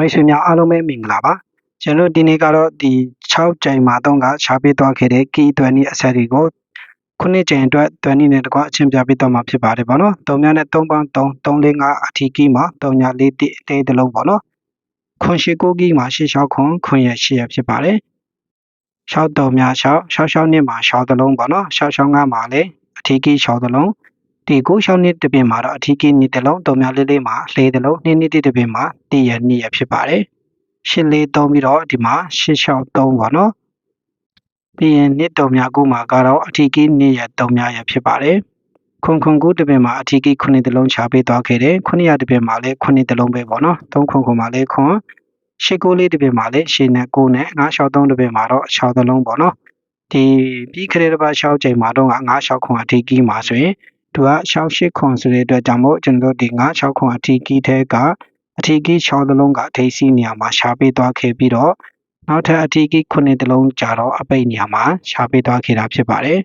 မိတ်ဆွေများအားလုံးပဲမင်္ဂလာပါကျွန်တော်ဒီနေ့ကတော့ဒီ6ကြိမ်မှာတော့ကရှားပေးသွားခဲ့တဲ့ key တွန်နီအဆက်တွေကိုခုနှစ်ကြိမ်အတွက်တွန်နီနဲ့တကွအချင်းပြပေးတော့မှာဖြစ်ပါတယ်ပေါ့နော်3များနဲ့3ပေါင်း3 345အထီးကီးမှာ3ညာ4တိတေးတလုံးပေါ့နော်ခွန်ရှိကိုကီးမှာရှေ့လျှောက်ခွန်ခွန်ရရှေ့ရဖြစ်ပါတယ်6တုံများ6 6 6နှစ်မှာ6တလုံးပေါ့နော်6 6 5မှာလည်းအထီးကီး6တလုံး ဒီကိုရှောင်းနှစ်တပင်မှာတော့အထီးကီးနှစ်တလုံးတုံများလေးလေးမှာလေးတလုံးနှစ်နှစ်တပင်မှာတရနှစ်ရဖြစ်ပါတယ်ရှစ်လေးသုံးပြီးတော့ဒီမှာရှစ်လျှောက်သုံးပါနော်ပြီးရင်နှစ်တုံများကုမှာကတော့အထီးကီးနှစ်ရတုံများရဖြစ်ပါတယ်ခွန်ခွန်ကူတပင်မှာအထီးကီးခုနှစ်တလုံးချပေးသွားခဲ့တယ်ခုနှစ်ရတပင်မှာလည်းခုနှစ်တလုံးပဲပေါ့နော်သုံးခွန်ခွန်မှာလည်းခွန်ရှစ်ကိုလေးတပင်မှာလည်းရှစ်နဲ့ကိုနဲ့ငါးလျှောက်သုံးတပင်မှာတော့6တလုံးပေါ့နော်ဒီပြီးခရတဲ့ပါ6ချိန်မှာတော့ငါးလျှောက်ခွန်အထီးကီးမှာဆိုရင် သူက68ခွန်ဆိုတဲ့အတွက်ကြောင့်မို့ကျွန်တော်တို့ဒီ96ခွန်အထီးကီးထဲကအထီးကီး6သလုံးကအထိပ်စီးနေရာမှာရှားပေးသွားခဲ့ပြီးတော့နောက်ထပ်အထီးကီး9သလုံးကြာတော့အပိတ်နေရာမှာရှားပေးသွားခဲ့တာဖြစ်ပါတယ်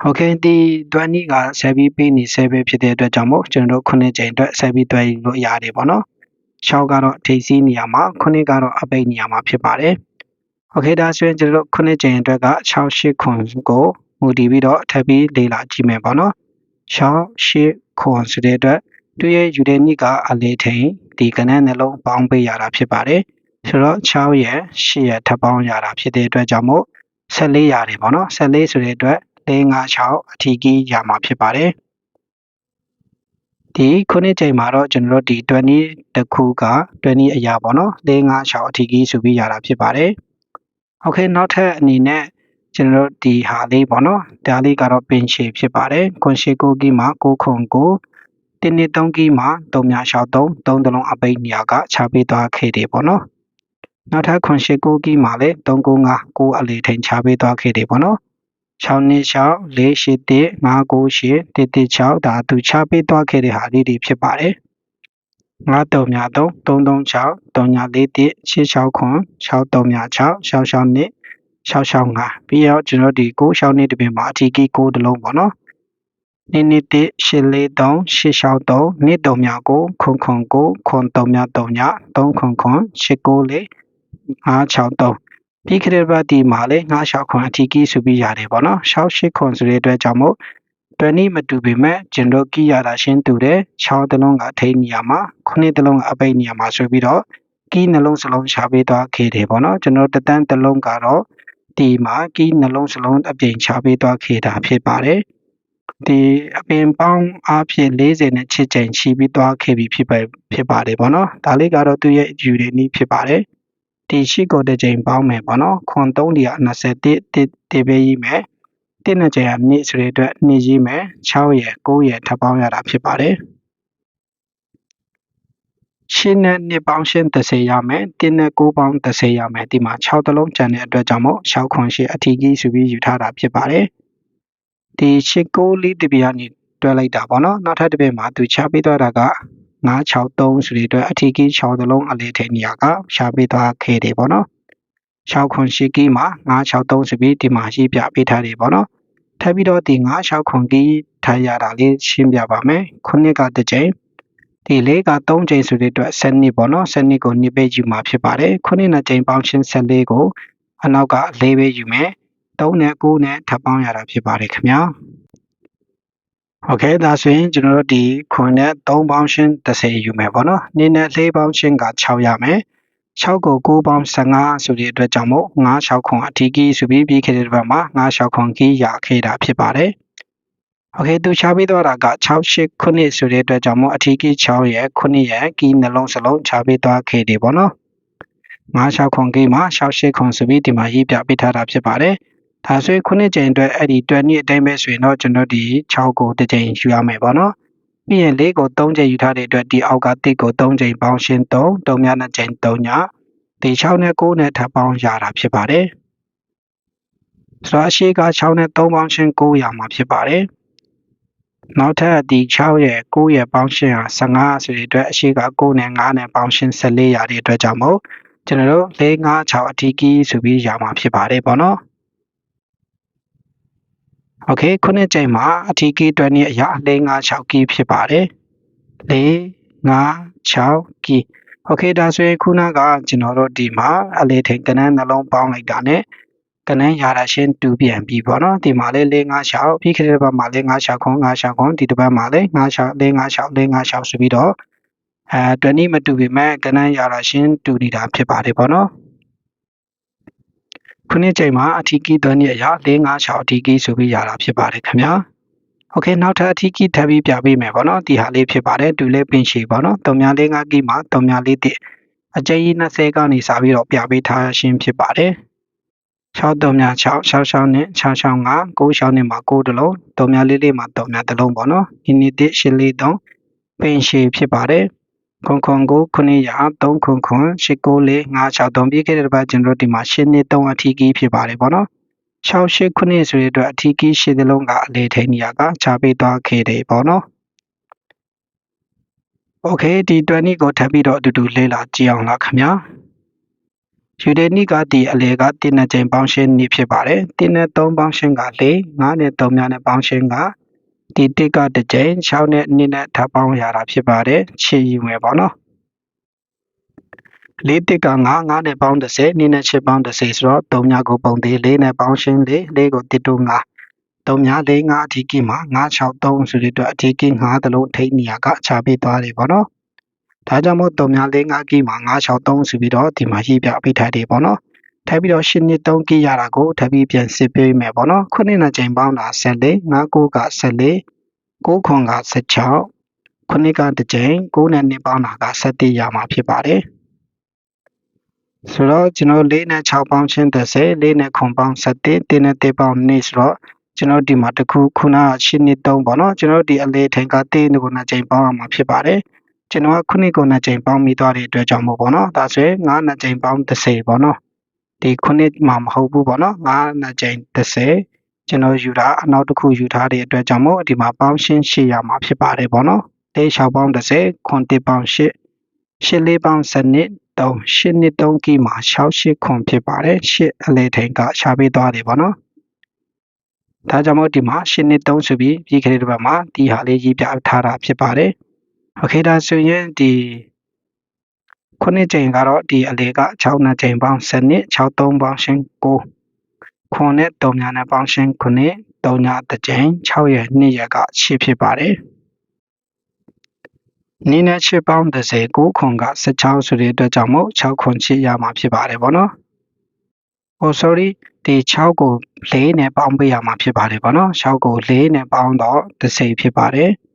ဟုတ်ကဲ့ဒီတွန်းနီကဆက်ပြီးပေးနေဆဲပဲဖြစ်တဲ့အတွက်ကြောင့်မို့ကျွန်တော်တို့9ချိန်အတွက်ဆက်ပြီးတွဲလို့ရတယ်ပေါ့နော်6ကတော့ထိပ်စီးနေရာမှာ9ကတော့အပိတ်နေရာမှာဖြစ်ပါတယ်โอเคဒါဆိုရင်ကျွန်တော်တို့9ချိန်အတွက်က6 8ခွန်ကို မူတည်ပြီးတော့ထပ်ပြီးလေ့လာကြည့်မယ်ပေါ့နော်6 8ခွန်ဆိုတဲ့အတွက်သူရဲ့ယူတဲ့နိကအလေးထိန်ဒီကနန်းနှလုံးပေါင်းပေးရတာဖြစ်ပါတယ်ဆိုတော့6ရဲ့8ရဲ့ထပ်ပေါင်းရတာဖြစ်တဲ့အတွက်ကြောင့်မို့14ရတယ်ပေါ့နော်14ဆိုတဲ့အတွက်4 5 6အထီးကြီးရမှာဖြစ်ပါတယ်ဒီခုနှစ်ချိန်မှာတော့ကျွန်တော်တို့ဒီ20တခုက20အရာပေါ့နော်4 5 6အထီးကြီးဆိုပြီးရတာဖြစ်ပါတယ်โอเคနောက်ထပ်အနေနဲ့ ကျွန်တော်တို့ဒီဟာလေးပေါ့နော်ဒါလေးကတော့ပင်ရှည်ဖြစ်ပါတယ်ခွန်ရှေကိုကီမှာ6ခွန်9တင်းနှစ်3ကီမှာ3များလျှောက်3 3တလုံးအပိတ်နေရာကခြားပေးသွားခဲ့တယ်ပေါ့နော်နောက်ထပ်ခွန်ရှိ9ကီမှာလည်း395 9အလေးထိန်ခြားပေးသွားခဲ့တယ်ပေါ့နော်6နှစ်6 4 8 1 5 9 8 1 1 6ဒါသူခြားပေးသွားခဲ့တဲ့ဟာလေးတွေဖြစ်ပါတယ်9တုံများ3 336 3ညာ4 1 665ပြီးတော့ကျွန်တော်ဒီ9 6နှစ်တပင်မှာအထီးကီ9တလုံးပေါ့နော်နိနိတိရှစ်လေးသုံးရှစ်လျှောက်သုံးနှစ်တုံမြကိုခွန်ခွန်ကိုခွန်တုံမြတုံညသုံးခွန်ခွန်ရှစ်ကိုလေးငါးချောက်သုံးပြီးခရဘတ်ဒီမှာလေငါးလျှောက်ခွန်အထီးကြီးဆိုပြီးရတယ်ပေါ့နော်ရှောက်ရှစ်ခွန်ဆိုတဲ့အတွက်ကြောင့်မို့တွနီမတူပေမဲ့ကျင်တို့ကြည့်ရတာရှင်းတူတယ်6တလုံးကထိနေရာမှာ9တလုံးကအပိတ်နေရာမှာဆိုပြီးတော့ကီးနှလုံးစလုံးချပေးသွားခဲ့တယ်ပေါ့နော်ကျွန်တော်တတန်းတလုံးကတော့ ဒီမှာကီးနှလုံးစလုံးအပြင်ချပေးသွားခဲ့တာဖြစ်ပါတယ်ဒီအပင်ပေါင်းအားဖြင့်40နဲ့ချစ်ချိန်ချီပြီးသွားခဲ့ပြီဖြစ်ပါဖြစ်ပါတယ်ပေါ့နော်ဒါလေးကတော့သူ့ရဲ့ယူတွေနည်းဖြစ်ပါတယ်ဒီရှိကိုတစ်ချိန်ပေါင်းမယ်ပေါ့နော်ခွန်3ဒီက21တစ်တစ်ပဲရေးမယ်တစ်နဲ့ချိန်ကနှစ်ဆိုတဲ့အတွက်နှစ်ရေးမယ်6ရယ်9ရယ်ထပ်ပေါင်းရတာဖြစ်ပါတယ် ရှင်းနဲ့နှစ်ပေါင်းရှင်း30ရမယ်တင်းနဲ့9ပေါင်း30ရမယ်ဒီမှာ6တလုံးကျန်တဲ့အတွက်ကြောင့်မို့6ခွန်ရှင်းအထီးကြီးဆိုပြီးယူထားတာဖြစ်ပါတယ်ဒီရှစ်ကိုလေးတပြားနေတွဲလိုက်တာပေါ့နော်နောက်ထပ်တစ်ပြက်မှာသူချပေးသွားတာက963ဆိုတဲ့အတွက်အထီးကြီး6သလုံးအလေးထိနေရာကရှာပေးသွားခဲ့တယ်ပေါ့နော်6ခွန်ရှိကီးမှာ963ဆိုပြီးဒီမှာရှိပြပေးထားတယ်ပေါ့နော်ထပ်ပြီးတော့ဒီ96ခွန်ကီးထားရတာလေးရှင်းပြပါမယ်ခုနှစ်ကတစ်ကြိမ် ဒီလေးက3ကြိမ်ဆိုတဲ့အတွက်7နှစ်ပေါ့နော်7နှစ်ကို2ပဲယူမှာဖြစ်ပါတယ်ခုနှစ်နှစ်ကြိမ်ပေါင်းရှင်း14ကိုအနောက်က4ပဲယူမယ်3နဲ့9နဲ့ထပ်ပေါင်းရတာဖြစ်ပါတယ်ခင်ဗျာโอเคဒါဆိုရင်ကျွန်တော်တို့ဒီခွန်နဲ့3ပေါင်းရှင်း30ယူမယ်ပေါ့နော်နင်းနဲ့4ပေါင်းရှင်းက6ရမယ်6ကို9ပေါင်း15ဆိုတဲ့အတွက်ကြောင့်မို့9 6ခွန်အထီးကြီးဆိုပြီးပြီးခဲ့တဲ့ဘက်မှာ9 6ခွန်ကြီးရခဲ့တာဖြစ်ပါတယ် โอเคသူချပေးသွားတာက6 8ခုနှစ်ဆိုတဲ့အတွက်ကြောင့်မို့အထီးကြီး6ရဲ့ခုနှစ်ရဲ့ကီးနှလုံးစလုံးချပေးသွားခဲ့တယ်ပေါ့နော်9 6ခွန်ကြီးမှာ6 8ခွန်ဆိုပြီးဒီမှာရေးပြပေးထားတာဖြစ်ပါတယ်ဒါဆိုရင်ခုနှစ်ကြိမ်အတွက်အဲ့ဒီ12နှစ်အတိုင်းပဲဆိုရင်တော့ကျွန်တော်ဒီ6ကိုတစ်ကြိမ်ယူရမယ်ပေါ့နော်ပြီးရင်4ကို3ကြိမ်ယူထားတဲ့အတွက်ဒီအောက်က1ကို3ကြိမ်ပေါင်းရှင်း3 3များ2ကြိမ်3ညဒီ6နဲ့9နဲ့ထပ်ပေါင်းရတာဖြစ်ပါတယ်ဆိုတော့အရှိက6နဲ့3ပေါင်းရှင်း9ရမှာဖြစ်ပါတယ် နောက်ထပ်ဒီ6ရဲ့9ရဲ့ပေါင်းရှင်းဟာ15ဆိုတဲ့အတွက်အရှိက9နဲ့9နဲ့ပေါင်းရှင်း14ရတဲ့အတွက်ကြောင့်မို့ကျွန်တော်တို့4 5 6အထီးကြီးဆိုပြီးရမှာဖြစ်ပါတယ်ပေါ့နော်โอเคခုနှစ်ကြိမ်မှာအထီးကီးတွဲနည်းအရာ4 5 6ကီးဖြစ်ပါတယ်4 5 6ကီး โอเคဒါဆိုရင်ခုနကကျွန်တော်တို့ဒီမှာအလေးထိန်ကနန်းနှလုံးပေါင်းလိုက်တာ ਨੇ ကနန်းရာတာရှင်းတူပြန်ပြီပေါ့နော်ဒီမှာလေး၄၅ရှောက်ပြီးခတဲ့ဘက်မှာလေး၅ရှောက်ခွန်၅ရှောက်ခွန်ဒီတစ်ပတ်မှာလေး၅ရှောက်လေး၅ရှောက်လေး၅ရှောက်ဆိုပြီးတော့အဲ20မတူပေမဲ့ကနန်းရာတာရှင်းတူနေတာဖြစ်ပါတယ်ပေါ့နော်ခုနှစ်ချိန်မှာအထီးကီးသွန်းရရ၄၅ရှောက်အထီးကီးဆိုပြီးရတာဖြစ်ပါတယ်ခင်ဗျာโอเคနောက်ထပ်အထီးကီးထပ်ပြီးပြပေးမယ်ပေါ့နော်ဒီဟာလေးဖြစ်ပါတယ်တူလေးပင်ရှည်ပေါ့နော်3များ၄5ကီးမှာ3များ၄တိအကျဉ်းကြီး20ကနေစပြီးတော့ပြပေးထားရှင်းဖြစ်ပါတယ် 6326 66နဲ့665 96နဲ့မှာ9တလုံး3လေးလေးမှာ3တလုံးပေါ့နော်ဒီနေ့တစ်843ပင်ရှိဖြစ်ပါတယ်ခွန်ခွန်ကို900 300 894 563ပြီးခဲ့တဲ့တစ်ပတ်ကျွန်တော်တို့ဒီမှာ8နှစ်3အထီးကြီးဖြစ်ပါတယ်ပေါ့နော်68ခုနှစ်ဆိုတဲ့အတွက်အထီးကြီးရှစ်သလုံးကအလေထိန်ကြီးကခြားပေးသွားခဲ့တယ်ပေါ့နော်။ Okay ဒီ20ကိုထပ်ပြီးတော့အတူတူလေ့လာကြည့်အောင်လားခင်ဗျာ။ ယူဒဲနိကဒီအလေကတင်းနဲ့ချိန်ပေါင်းရှင်းနေဖြစ်ပါတယ်တင်းနဲ့3ပေါင်းရှင်းက4 9နဲ့3များနဲ့ပေါင်းရှင်းကဒီတစ်ကတစ်ချိန်6နဲ့2နဲ့ထပ်ပေါင်းရတာဖြစ်ပါတယ်ခြေယူမယ်ပေါ့နော်လေးတစ်က9 9နဲ့ပေါင်း30 2နဲ့6ပေါင်း30ဆိုတော့3များကိုပုံသေး4နဲ့ပေါင်းရှင်း4 4ကိုတစ်တူ9 3များ4 5အထီးကမှာ9 6 3ဆိုတဲ့အတွက်အထီးက9တလုံးထိနေရကခြားပေးသွားတယ်ပေါ့နော် ဒါကြောင့်မို့3များ4 5ကီမှာ9 6 3ဆိုပြီးတော့ဒီမှာရေးပြပေးထားတယ်ပေါ့နော်ထပ်ပြီးတော့8နှစ်3ကီရတာကိုထပ်ပြီးပြန်စစ်ပေးမယ်ပေါ့နော်ခုနှစ်နဲ့ချိန်ပေါင်းတာ14 9 9က14 9ခွန်က16ခုနှစ်ကတစ်ချိန်9နဲ့နှစ်ပေါင်းတာက17ရမှာဖြစ်ပါတယ်ဆိုတော့ကျွန်တော်၄နဲ့6ပေါင်းချင်း30၄နဲ့ခွန်ပေါင်း17တင်းနဲ့တေးပေါင်း2ဆိုတော့ကျွန်တော်ဒီမှာတခုခုနက8နှစ်3ပေါ့နော်ကျွန်တော်ဒီအလေးထိန်ကတေးကိုနှစ်ချိန်ပေါင်းရမှာဖြစ်ပါတယ် ကျွန်တော်ကခုနှစ်ကိုနှစ်ချိန်ပေါင်းမိသွားတဲ့အတွက်ကြောင့်မို့ပေါ့နော်ဒါဆိုရင်9နှစ်ချိန်ပေါင်း30ပေါ့နော်ဒီခုနှစ်မှာမဟုတ်ဘူးပေါ့နော်9နှစ်ချိန်30ကျွန်တော်ယူတာအနောက်တစ်ခုယူထားတဲ့အတွက်ကြောင့်မို့ဒီမှာပေါင်းရှင်း8ရမှာဖြစ်ပါတယ်ပေါ့နော်လေး6ပေါင်း30ခွန်1ပေါင်း8 8လေးပေါင်း7နှစ်3 8နှစ်3ကီမှာ6 8ခွန်ဖြစ်ပါတယ်8အလေထိန်ကရှားပေးသွားတယ်ပေါ့နော်ဒါကြောင့်မို့ဒီမှာ8နှစ်3ဆိုပြီးပြီးခဲ့တဲ့ဘက်မှာဒီဟာလေးရေးပြထားတာဖြစ်ပါတယ် โอเคဒါဆိုရင်ဒီခုနှစ်ချိန်ကတော့ဒီအလေက6နှစ်ချိန်ပေါင်း7နှစ်6 3ပေါင်းရှင်း9ခွန်နဲ့3များနဲ့ပေါင်းရှင်း9 3ညတစ်ချိန်6ရက်2ရက်က8ဖြစ်ပါတယ်နီးနဲ့8ပေါင်း30 9ခွန်က16ဆိုတဲ့အတွက်ကြောင့်မို့6ခွန်8ရမှာဖြစ်ပါတယ်ဗောနော်။ Oh sorry ဒီ6ကို4နဲ့ပေါင်းပေးရမှာဖြစ်ပါတယ်ဗောနော်6ကို4နဲ့ပေါင်းတော့30ဖြစ်ပါတယ်။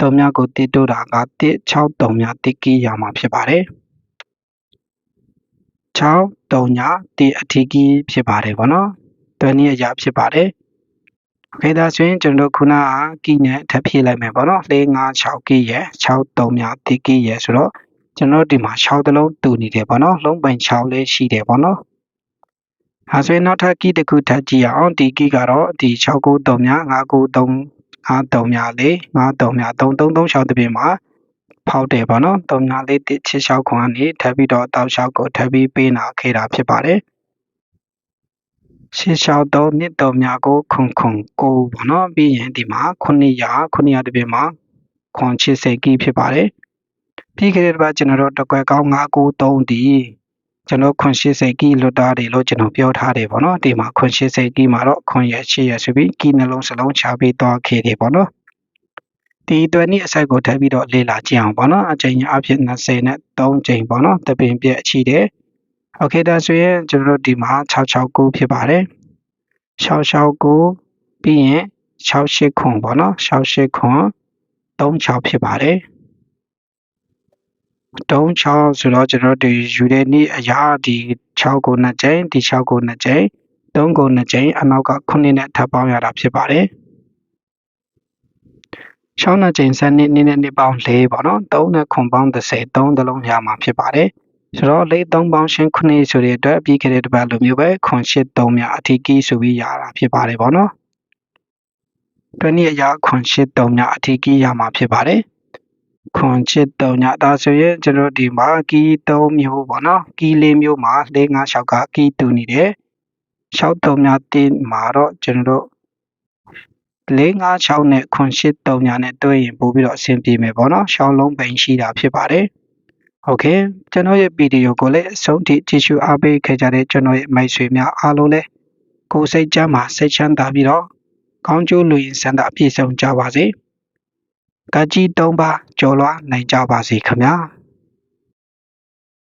သုံးများကိုတိတိုးတာက1 6 3များတိကိယာမှာဖြစ်ပါတယ်6 3ညတိအထီကိဖြစ်ပါတယ်ဗောနော်တွင်နည်းအရာဖြစ်ပါတယ်โอเคဒါဆိုရင်ကျွန်တော်ခုနကကိနဲ့ထပ်ဖြည့်လိုက်မယ်ပေါ့နော်၄၅6ကိရဲ့6 3များတိကိရဲ့ဆိုတော့ကျွန်တော်ဒီမှာ6တလုံးတူနေတယ်ပေါ့နော်လုံးပိုင်6လေးရှိတယ်ပေါ့နော်ဟာဆိုရင်နောက်ထပ်ကိတစ်ခုထပ်ကြည့်အောင်ဒီကိကတော့ဒီ6 9 3များ5 9 3 5354 533363တပြင်မှာဖောက်တယ်ပေါ့နော်3941 669ကနေထပ်ပြီးတော့တောက်လျှောက်ကိုထပ်ပြီးပေးနာခဲ့တာဖြစ်ပါတယ်ရှေ့လျှောက်တော့နှစ်တော်များကိုခွန်ခွန်ကိုပေါ့နော်ပြီးရင်ဒီမှာ900 900တပြင်မှာခွန်80ကီဖြစ်ပါတယ်ပြီးခဲ့တဲ့တစ်ပတ်ကျွန်တော်တို့တကွက်ကောင်း993ဒီ ကျွန်တော်ခွန်80ကီလွတ်တာတယ်လို့ကျွန်တော်ပြောထားတယ်ပေါ့နော်ဒီမှာခွန်80ကီမှာတော့ခွန်ရ8ရဆိုပြီးကီနှလုံးစလုံးချပေးသွားခဲ့တယ်ပေါ့နော်ဒီအတွက်နေ့အစိုက်ကိုထပ်ပြီးတော့လေ့လာကြည့်အောင်ပေါ့နော်အချိန်အဖြစ်20နဲ့3ချိန်ပေါ့နော်တပင်ပြက်အချီတယ်โอเคဒါဆိုရင်ကျွန်တော်တို့ဒီမှာ669ဖြစ်ပါတယ်669ပြီးရင်68ခွန်ပေါ့နော်68ခွန်36ဖြစ်ပါတယ် တုံး6ဆိုတော့ကျွန်တော်တို့ယူတဲ့နေ့အရာဒီ6ကို2ကြိမ်ဒီ6ကို2ကြိမ်3ကို2ကြိမ်အနောက်က9နဲ့ထပ်ပေါင်းရတာဖြစ်ပါတယ်6နှစ်ကြိမ်7နှစ်နှစ်နဲ့နှစ်ပေါင်း4ပေါ့နော်3နဲ့ခွန်ပေါင်း30 3တလုံးရမှာဖြစ်ပါတယ်ဆိုတော့၄3ပေါင်းရှင်း9ဆိုတဲ့အတွက်ပြီးခဲ့တဲ့တစ်ပတ်လိုမျိုးပဲခွန်8 3များအထီးကီးဆိုပြီးရတာဖြစ်ပါတယ်ပေါ့နော်တွနည်းအရာခွန်8 3များအထီးကီးရမှာဖြစ်ပါတယ် ခွန်ချစ်တုံညဒါဆိုရင်ကျွန်တော်ဒီမှာကီး3မျိုးပေါ့နော်ကီး4မျိုးမှာ4 5 6ကကီးတူနေတယ်6တုံညတင်မှာတော့ကျွန်တော်တို့4 5 6နဲ့ခွန်ချစ်တုံညနဲ့တွဲရင်ပို့ပြီးတော့အဆင်ပြေမယ်ပေါ့နော်6လုံးပိန်ရှိတာဖြစ်ပါတယ်โอเคကျွန်တော်ရဲ့ဗီဒီယိုကိုလည်းအဆုံးထိကြည့်ရှုအားပေးခဲ့ကြတဲ့ကျွန်တော်ရဲ့မိတ်ဆွေများအားလုံးလည်းကိုယ်စိတ်ချမ်းသာစိတ်ချမ်းသာပြီးတော့ကောင်းကျိုးလူရင်ဆန္ဒအပြည့်စုံကြပါစေ။ ကကြီး၃ပါးကျော်လွှားနိုင်ကြပါစေခင်ဗျာ။